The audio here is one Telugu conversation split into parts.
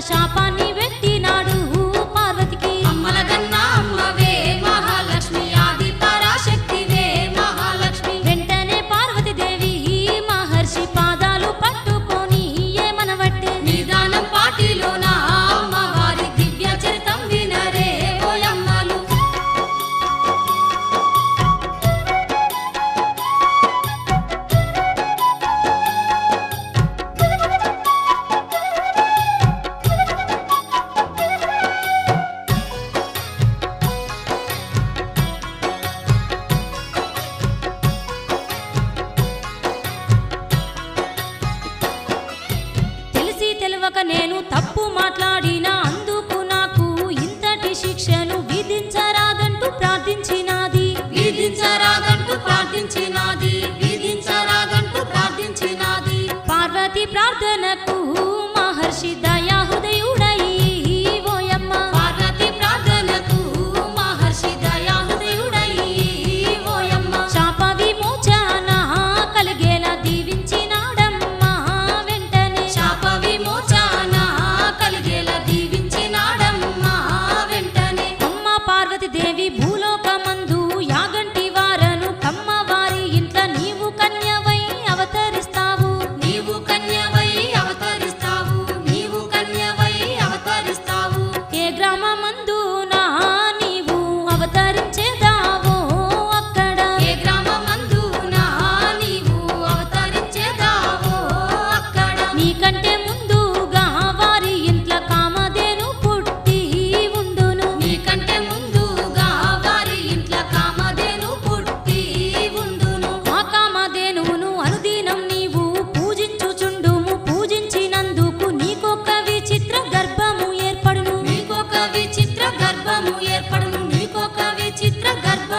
সাপান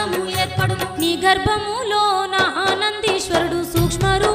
గర్భము ఏర్పడును నీ గర్భములో నా ఆనందీశ్వరుడు సూక్ష్మరు